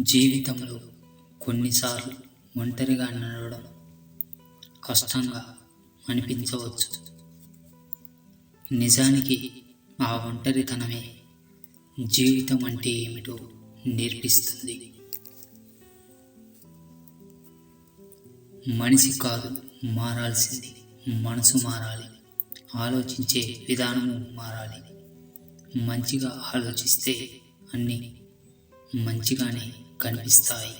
జీవితంలో కొన్నిసార్లు ఒంటరిగా నడవడం కష్టంగా అనిపించవచ్చు. నిజానికి ఆ ఒంటరితనమే జీవితం అంటే ఏమిటో నేర్పిస్తుంది. మనిషి కాదు మారాల్సింది మనసు మారాలి ఆలోచించే విధానము మారాలి. మంచిగా ఆలోచిస్తే అన్నీ మంచిగానే కనిపిస్తాయి.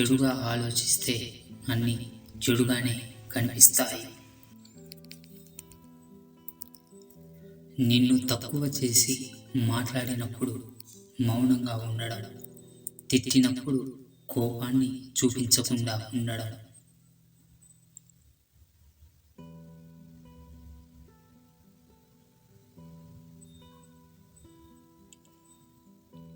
చెడుగా ఆలోచిస్తే అన్నీ చెడుగానే కనిపిస్తాయి. నిన్ను తక్కువ చేసి మాట్లాడినప్పుడు మౌనంగా ఉండడం తిట్టినప్పుడు కోపాన్ని చూపించకుండా ఉండడం.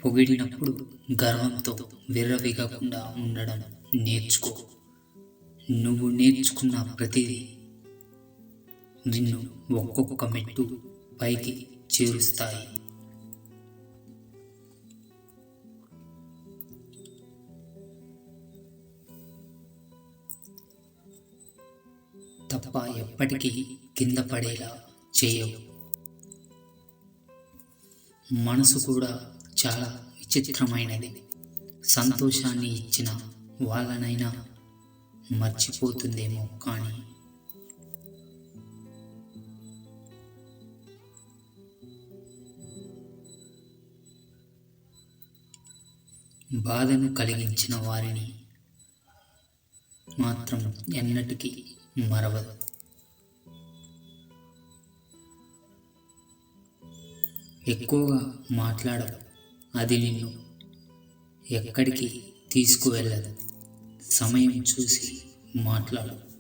పొగిడినప్పుడు గర్వంతో విర్రవిగకుండా ఉండడం నేర్చుకో. నువ్వు నేర్చుకున్న ప్రతిదీ నిన్ను ఒక్కొక్క మెట్టు పైకి చేరుస్తాయి. తప్ప ఎప్పటికీ కింద పడేలా చేయవు. మనసు కూడా చాలా విచిత్రమైనది. సంతోషాన్ని ఇచ్చిన వాళ్ళనైనా మర్చిపోతుందేమో కానీ. బాధను కలిగించిన వారిని మాత్రం ఎన్నటికీ మరవదు. ఎక్కువగా మాట్లాడదు అది నిన్ను ఎక్కడికి తీసుకువెళ్ళదు. సమయం చూసి మాట్లాడు.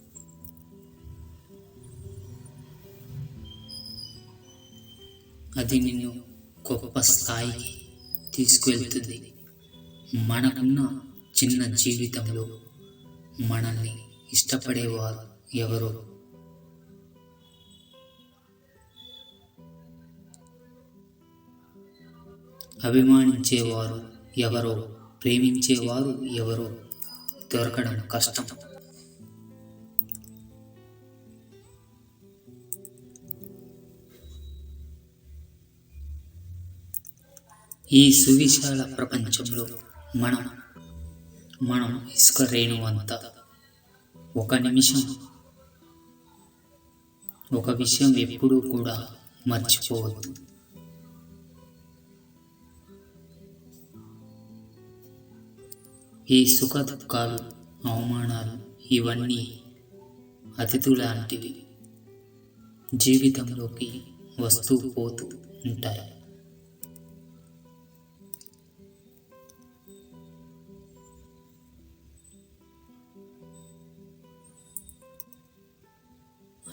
అది నిన్ను గొప్ప స్థాయికి తీసుకువెళ్తుంది. మనకున్న చిన్న జీవితంలో మనల్ని ఇష్టపడేవారు ఎవరో అభిమానించేవారు ఎవరో ప్రేమించేవారు ఎవరో దొరకడం కష్టం. ఈ సువిశాల ప్రపంచంలో మనం మనం ఇసుక రేణువంత ఒక నిమిషం ఒక విషయం ఎప్పుడూ కూడా మర్చిపోవద్దు. ఈ సుఖ దుఃఖాలు అవమానాలు ఇవన్నీ అతిథు లాంటివి. జీవితంలోకి వస్తూ పోతూ ఉంటాయి.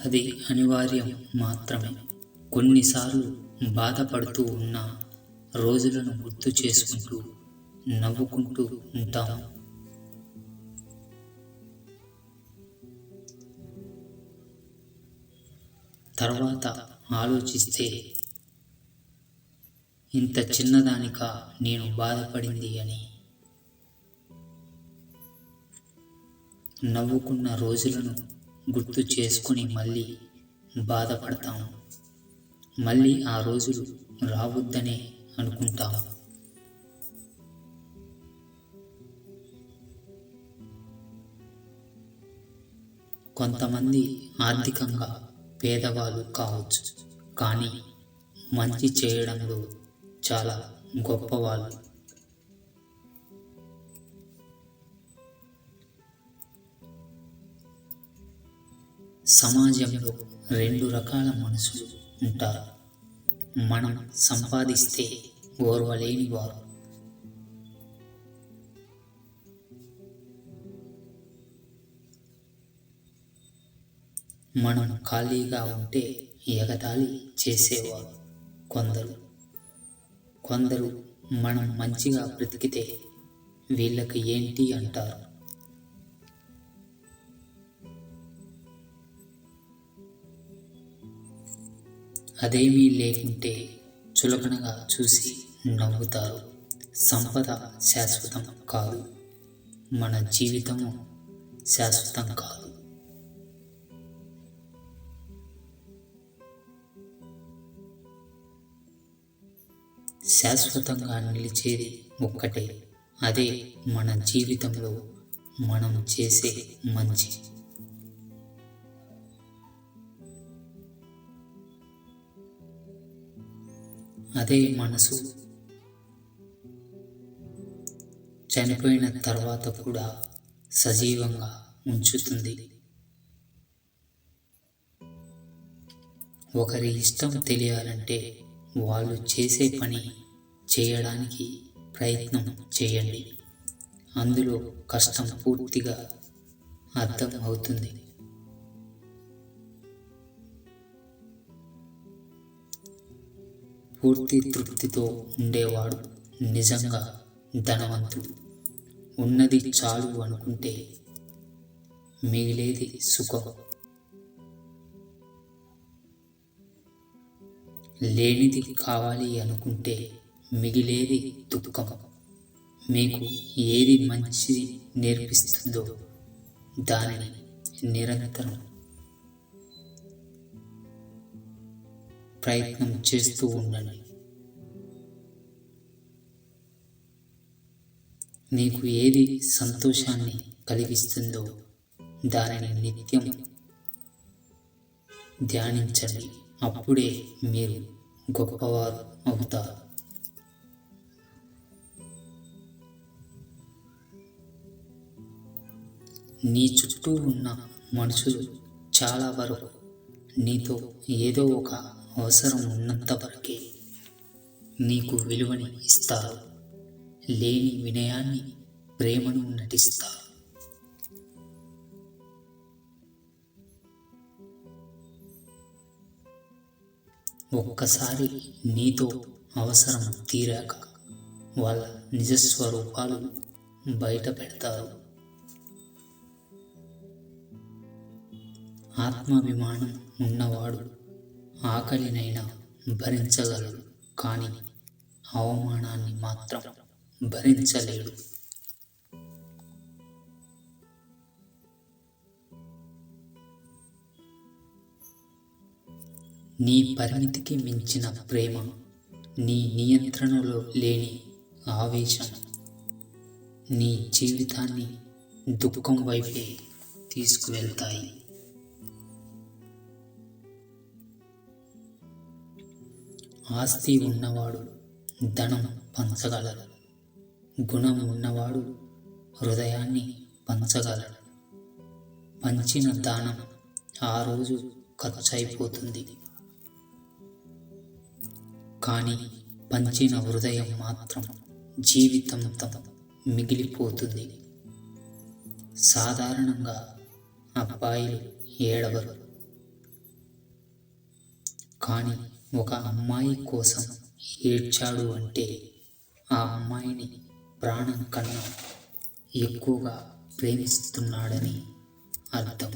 అది అనివార్యం మాత్రమే. కొన్నిసార్లు బాధపడుతూ ఉన్న రోజులను గుర్తు చేసుకుంటూ నవ్వుకుంటూ ఉంటాము తర్వాత ఆలోచిస్తే ఇంత చిన్నదానిక నేను బాధపడింది అని. నవ్వుకున్న రోజులను గుర్తు చేసుకుని మళ్ళీ బాధపడతాము మళ్ళీ ఆ రోజులు రావద్దనే అనుకుంటాము కొంతమంది ఆర్థికంగా పేదవాళ్ళు కావచ్చు కానీ మంచి చేయడంలో చాలా గొప్పవాళ్ళు. సమాజంలో రెండు రకాల మనుషులు ఉంటారు. మనం సంపాదిస్తే ఓర్వలేని వారు మనం ఖాళీగా ఉంటే ఎగతాళి చేసేవారు కొందరు. కొందరు మనం మంచిగా బ్రతికితే వీళ్ళకి ఏంటి అంటారు? అదేమీ లేకుంటే చులకనగా చూసి నవ్వుతారు. సంపద శాశ్వతం కాదు. మన జీవితము శాశ్వతం కాదు. శాశ్వతంగా నిలిచేది ఒక్కటే. అదే మన జీవితంలో మనం చేసే మంచి. అదే మనసు. చనిపోయిన తర్వాత కూడా సజీవంగా ఉంచుతుంది. ఒకరి ఇష్టం తెలియాలంటే వాళ్ళు చేసే పని చేయడానికి ప్రయత్నం చేయండి. అందులో కష్టం పూర్తిగా అర్థం అవుతుంది. పూర్తి తృప్తితో ఉండేవాడు నిజంగా ధనవంతుడు. ఉన్నది చాలు అనుకుంటే మిగిలేది సుఖం. లేనిది కావాలి అనుకుంటే మిగిలేది దుఃఖం. మీకు ఏది మంచిది నేర్పిస్తుందో దానిని నిరంతరం ప్రయత్నం చేస్తూ ఉండండి. నీకు ఏది సంతోషాన్ని కలిగిస్తుందో దానిని నిత్యం ధ్యానించండి. అప్పుడే మీరు గొప్పవారు అవుతారు. నీ చుట్టూ ఉన్న మనుషులు చాలా వరకు నీతో ఏదో ఒక అవసరం ఉన్నంత వరకే నీకు విలువని ఇస్తారు. లేని వినయాన్ని ప్రేమను నటిస్తారు. ఒక్కసారి నీతో అవసరం తీరాక వాళ్ళ నిజస్వరూపాలు బయట పెడతారు. ఆత్మాభిమానం ఉన్నవాడు ఆకలినైనా భరించగలడు కానీ అవమానాన్ని మాత్రం భరించలేడు. నీ పరిమితికి మించిన ప్రేమ నీ నియంత్రణలో లేని ఆవేశం నీ జీవితాన్ని దుఃఖం వైపే తీసుకువెళ్తాయి. ఆస్తి ఉన్నవాడు ధనం పంచగలడు గుణం ఉన్నవాడు హృదయాన్ని పంచగలడు. పంచిన దానం ఆ రోజు ఖర్చు అయిపోతుంది కానీ పంచిన హృదయం మాత్రం జీవితంతో మిగిలిపోతుంది. సాధారణంగా అబ్బాయిలు ఏడవరు. కానీ ఒక అమ్మాయి కోసం ఏడ్చాడు అంటే ఆ అమ్మాయిని ప్రాణం కన్నా ఎక్కువగా ప్రేమిస్తున్నాడని అర్థం.